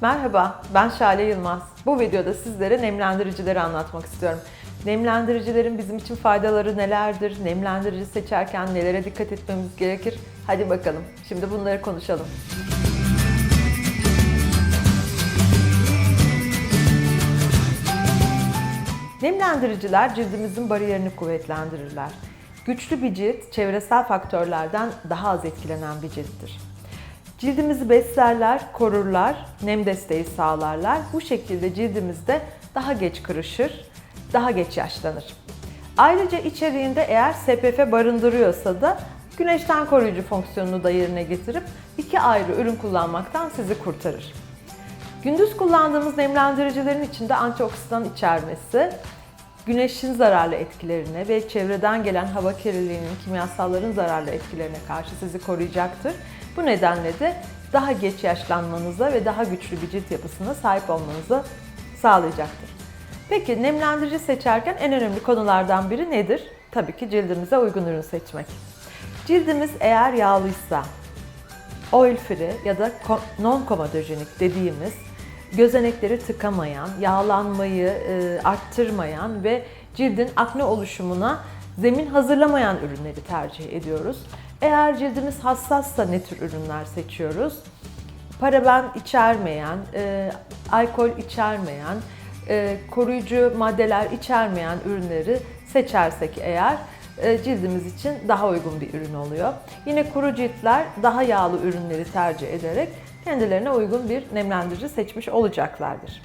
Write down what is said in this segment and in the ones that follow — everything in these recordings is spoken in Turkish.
Merhaba, ben Şale Yılmaz. Bu videoda sizlere nemlendiricileri anlatmak istiyorum. Nemlendiricilerin bizim için faydaları nelerdir? Nemlendirici seçerken nelere dikkat etmemiz gerekir? Hadi bakalım, şimdi bunları konuşalım. Nemlendiriciler cildimizin bariyerini kuvvetlendirirler. Güçlü bir cilt çevresel faktörlerden daha az etkilenen bir cilttir. Cildimizi beslerler, korurlar, nem desteği sağlarlar. Bu şekilde cildimizde daha geç kırışır, daha geç yaşlanır. Ayrıca içeriğinde eğer SPF barındırıyorsa da güneşten koruyucu fonksiyonunu da yerine getirip iki ayrı ürün kullanmaktan sizi kurtarır. Gündüz kullandığımız nemlendiricilerin içinde antioksidan içermesi, güneşin zararlı etkilerine ve çevreden gelen hava kirliliğinin, kimyasalların zararlı etkilerine karşı sizi koruyacaktır. Bu nedenle de daha geç yaşlanmanıza ve daha güçlü bir cilt yapısına sahip olmanızı sağlayacaktır. Peki nemlendirici seçerken en önemli konulardan biri nedir? Tabii ki cildimize uygun ürün seçmek. Cildimiz eğer yağlıysa, oil free ya da non komodojenik dediğimiz gözenekleri tıkamayan, yağlanmayı e, arttırmayan ve cildin akne oluşumuna zemin hazırlamayan ürünleri tercih ediyoruz. Eğer cildimiz hassassa ne tür ürünler seçiyoruz? Paraben içermeyen, e, alkol içermeyen, e, koruyucu maddeler içermeyen ürünleri seçersek eğer e, cildimiz için daha uygun bir ürün oluyor. Yine kuru ciltler daha yağlı ürünleri tercih ederek kendilerine uygun bir nemlendirici seçmiş olacaklardır.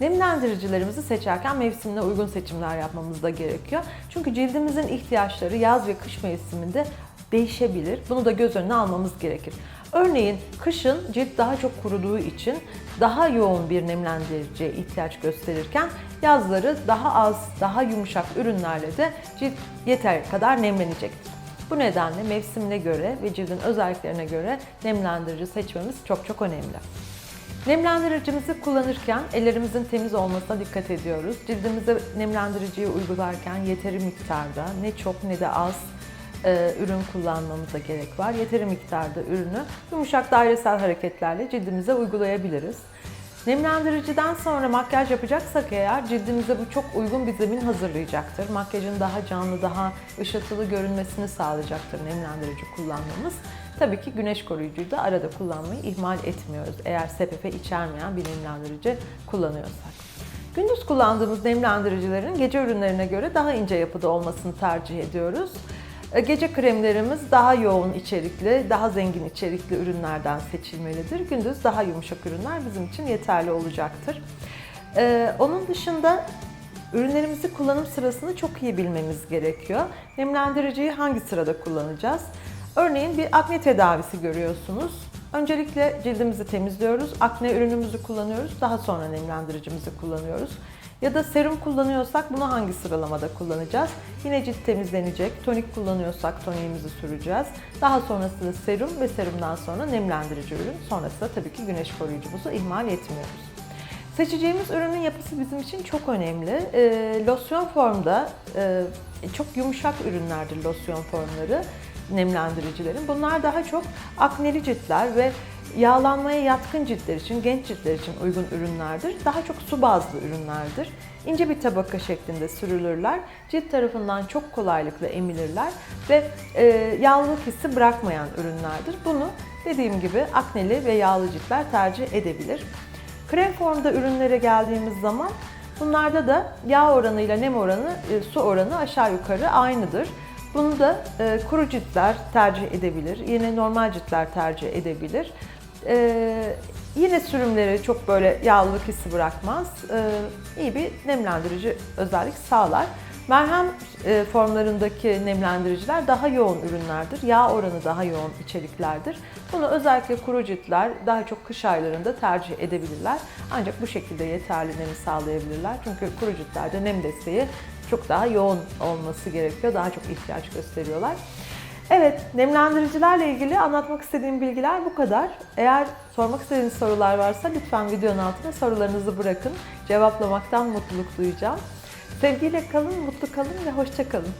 Nemlendiricilerimizi seçerken mevsimine uygun seçimler yapmamız da gerekiyor. Çünkü cildimizin ihtiyaçları yaz ve kış mevsiminde değişebilir. Bunu da göz önüne almamız gerekir. Örneğin kışın cilt daha çok kuruduğu için daha yoğun bir nemlendiriciye ihtiyaç gösterirken yazları daha az, daha yumuşak ürünlerle de cilt yeter kadar nemlenecektir. Bu nedenle mevsimine göre ve cildin özelliklerine göre nemlendirici seçmemiz çok çok önemli. Nemlendiricimizi kullanırken ellerimizin temiz olmasına dikkat ediyoruz. Cildimize nemlendiriciyi uygularken yeteri miktarda ne çok ne de az e, ürün kullanmamıza gerek var. Yeteri miktarda ürünü yumuşak dairesel hareketlerle cildimize uygulayabiliriz. Nemlendiriciden sonra makyaj yapacaksak eğer cildimize bu çok uygun bir zemin hazırlayacaktır. Makyajın daha canlı, daha ışıltılı görünmesini sağlayacaktır nemlendirici kullanmamız. Tabii ki güneş koruyucuyu da arada kullanmayı ihmal etmiyoruz eğer SPF içermeyen bir nemlendirici kullanıyorsak. Gündüz kullandığımız nemlendiricilerin gece ürünlerine göre daha ince yapıda olmasını tercih ediyoruz. E, Gece kremlerimiz daha yoğun içerikli, daha zengin içerikli ürünlerden seçilmelidir. Gündüz daha yumuşak ürünler bizim için yeterli olacaktır. Ee, onun dışında ürünlerimizi kullanım sırasını çok iyi bilmemiz gerekiyor. Nemlendiriciyi hangi sırada kullanacağız? Örneğin bir akne tedavisi görüyorsunuz. Öncelikle cildimizi temizliyoruz, akne ürünümüzü kullanıyoruz, daha sonra nemlendiricimizi kullanıyoruz. Ya da serum kullanıyorsak bunu hangi sıralamada kullanacağız? Yine cilt temizlenecek. Tonik kullanıyorsak toniğimizi süreceğiz. Daha sonrasında serum ve serumdan sonra nemlendirici ürün. Sonrasında tabii ki güneş koruyucumuzu ihmal etmiyoruz. Seçeceğimiz ürünün yapısı bizim için çok önemli. E, losyon formda e, çok yumuşak ürünlerdir losyon formları nemlendiricilerin. Bunlar daha çok akneli ciltler ve yağlanmaya yatkın ciltler için, genç ciltler için uygun ürünlerdir. Daha çok su bazlı ürünlerdir. İnce bir tabaka şeklinde sürülürler. Cilt tarafından çok kolaylıkla emilirler ve e, yağlılık hissi bırakmayan ürünlerdir. Bunu dediğim gibi akneli ve yağlı ciltler tercih edebilir. Krem formda ürünlere geldiğimiz zaman bunlarda da yağ oranı ile nem oranı, e, su oranı aşağı yukarı aynıdır. Bunu da e, kuru ciltler tercih edebilir, yine normal ciltler tercih edebilir. E, yine sürümleri çok böyle yağlılık hissi bırakmaz. E, iyi bir nemlendirici özellik sağlar. Merhem e, formlarındaki nemlendiriciler daha yoğun ürünlerdir. Yağ oranı daha yoğun içeriklerdir. Bunu özellikle kuru ciltler daha çok kış aylarında tercih edebilirler. Ancak bu şekilde yeterli nemi sağlayabilirler. Çünkü kuru ciltlerde nem desteği çok daha yoğun olması gerekiyor. Daha çok ihtiyaç gösteriyorlar. Evet, nemlendiricilerle ilgili anlatmak istediğim bilgiler bu kadar. Eğer sormak istediğiniz sorular varsa lütfen videonun altına sorularınızı bırakın. Cevaplamaktan mutluluk duyacağım. Sevgiyle kalın, mutlu kalın ve hoşça kalın.